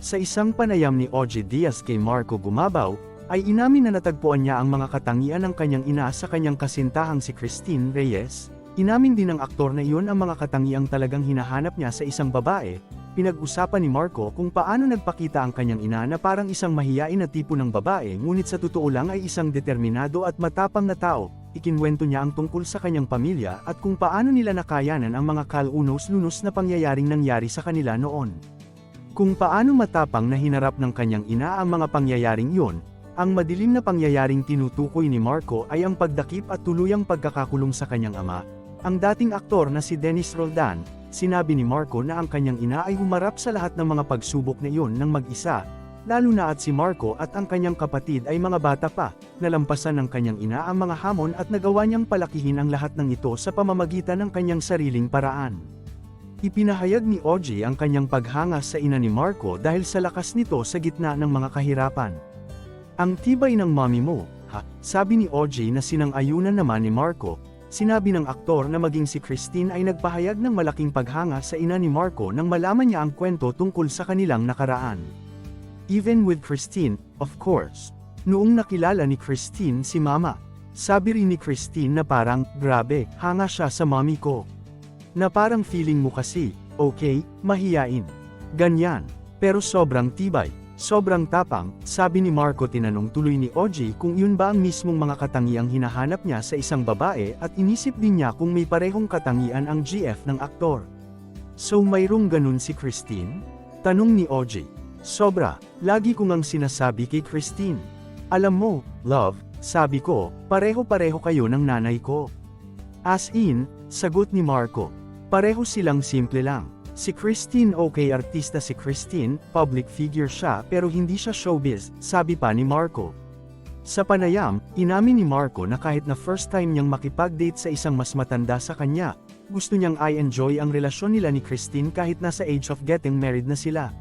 Sa isang panayam ni OG Diaz kay Marco Gumabaw, ay inamin na natagpuan niya ang mga katangian ng kanyang ina sa kanyang kasintahang si Christine Reyes. Inamin din ng aktor na iyon ang mga katangiang talagang hinahanap niya sa isang babae. Pinag-usapan ni Marco kung paano nagpakita ang kanyang ina na parang isang mahiyain na tipo ng babae ngunit sa totoo lang ay isang determinado at matapang na tao. Ikinwento niya ang tungkol sa kanyang pamilya at kung paano nila nakayanan ang mga kalunos-lunos na pangyayaring nangyari sa kanila noon. Kung paano matapang na hinarap ng kanyang ina ang mga pangyayaring iyon, ang madilim na pangyayaring tinutukoy ni Marco ay ang pagdakip at tuluyang pagkakakulong sa kanyang ama. Ang dating aktor na si Dennis Roldan, sinabi ni Marco na ang kanyang ina ay humarap sa lahat ng mga pagsubok na iyon ng mag-isa, lalo na at si Marco at ang kanyang kapatid ay mga bata pa, nalampasan ng kanyang ina ang mga hamon at nagawa niyang palakihin ang lahat ng ito sa pamamagitan ng kanyang sariling paraan. Ipinahayag ni OG ang kanyang paghanga sa ina ni Marco dahil sa lakas nito sa gitna ng mga kahirapan. Ang tibay ng mami mo, ha, sabi ni OG na sinang-ayunan naman ni Marco, sinabi ng aktor na maging si Christine ay nagpahayag ng malaking paghanga sa ina ni Marco nang malaman niya ang kwento tungkol sa kanilang nakaraan. Even with Christine, of course. Noong nakilala ni Christine si Mama, sabi rin ni Christine na parang, grabe, hanga siya sa mami ko. Na parang feeling mo kasi, okay, mahiyain. Ganyan. Pero sobrang tibay, sobrang tapang, sabi ni Marco tinanong tuloy ni OG kung yun ba ang mismong mga katangiang hinahanap niya sa isang babae at inisip din niya kung may parehong katangian ang GF ng aktor. So mayroong ganun si Christine? Tanong ni OG. Sobra, lagi ko ngang sinasabi kay Christine. Alam mo, love, sabi ko, pareho-pareho kayo ng nanay ko. As in, sagot ni Marco. Pareho silang simple lang. Si Christine okay artista si Christine, public figure siya pero hindi siya showbiz, sabi pa ni Marco. Sa panayam, inamin ni Marco na kahit na first time niyang makipag-date sa isang mas matanda sa kanya, gusto niyang I-enjoy ang relasyon nila ni Christine kahit nasa age of getting married na sila.